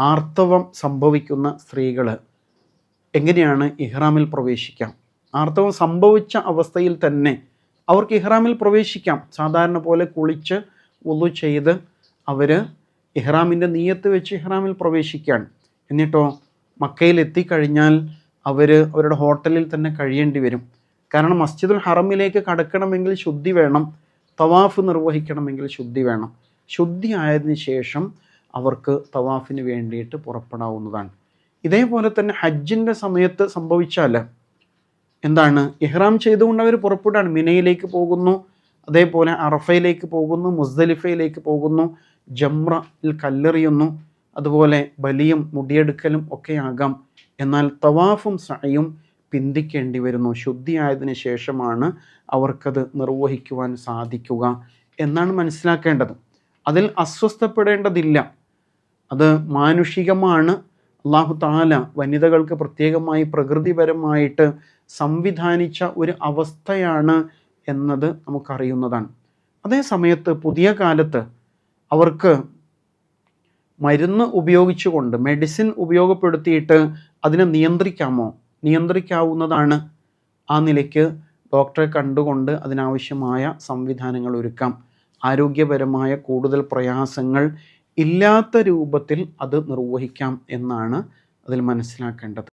ആർത്തവം സംഭവിക്കുന്ന സ്ത്രീകൾ എങ്ങനെയാണ് ഇഹ്റാമിൽ പ്രവേശിക്കാം? ആർത്തവം സംഭവിച്ച അവസ്ഥയിൽ തന്നെ അവർക്ക് ഇഹ്റാമിൽ പ്രവേശിക്കാം. സാധാരണ പോലെ കുളിച്ച് ഒന്നു ചെയ്ത് അവർ ഇഹ്റാമിന്റെ നീയത്ത് വെച്ച് ഇഹ്റാമിൽ പ്രവേശിക്കുകയാണ് എന്നിട്ടോ മക്കയിൽ എത്തിക്കഴിഞ്ഞാൽ അവർ അവരുടെ ഹോട്ടലിൽ തന്നെ കഴിയേണ്ടി വരും. കാരണം മസ്ജിദുൽ ഹറമിലേക്ക് കടക്കണമെങ്കിൽ ശുദ്ധി വേണം. തവാഫ് നിർവഹിക്കണമെങ്കിൽ ശുദ്ധി വേണം. ശുദ്ധി ആയതിനു ശേഷം അവർക്ക് തവാഫിന് വേണ്ടിയിട്ട് പുറപ്പെടാവുന്നതാണ്. ഇതേപോലെ തന്നെ ഹജ്ജിന്റെ സമയത്ത് സംഭവിച്ചാൽ എന്താണ്? ഇഹ്റാം ചെയ്തുകൊണ്ട് അവർ പുറപ്പെടുകയാണ്. മിനയിലേക്ക് പോകുന്നു അതേപോലെ അറഫയിലേക്ക് പോകുന്നു മുസ്ദലിഫയിലേക്ക് പോകുന്നു ജംറയിൽ കല്ലെറിയുന്നു അതുപോലെ ബലിയും മുടിയെടുക്കലും ഒക്കെ ആകാം എന്നാൽ തവാഫും സായും പിന്തിക്കേണ്ടി വരുന്നു. ശുദ്ധിയായതിനു ശേഷമാണ് അവർക്കത് നിർവഹിക്കുവാൻ സാധിക്കുക എന്നാണ് മനസ്സിലാക്കേണ്ടത്. അതിൽ അസ്വസ്ഥപ്പെടേണ്ടതില്ല. അത് മാനുഷികമാണ്. അള്ളാഹു താല വനിതകൾക്ക് പ്രത്യേകമായി പ്രകൃതിപരമായിട്ട് സംവിധാനിച്ച ഒരു അവസ്ഥയാണ് എന്നത് നമുക്കറിയുന്നതാണ്. അതേ സമയത്ത് പുതിയ കാലത്ത് അവർക്ക് മരുന്ന് ഉപയോഗിച്ചുകൊണ്ട് മെഡിസിൻ ഉപയോഗപ്പെടുത്തിയിട്ട് അതിനെ നിയന്ത്രിക്കാമോ? നിയന്ത്രിക്കാവുന്നതാണ് ആ നിലയ്ക്ക് ഡോക്ടറെ കണ്ടുകൊണ്ട് അതിനാവശ്യമായ സംവിധാനങ്ങൾ ഒരുക്കാം. ആരോഗ്യപരമായ കൂടുതൽ പ്രയാസങ്ങൾ ഇല്ലാത്ത രൂപത്തിൽ അത് നിർവഹിക്കാം എന്നാണ് അതിൽ മനസ്സിലാക്കേണ്ടത്.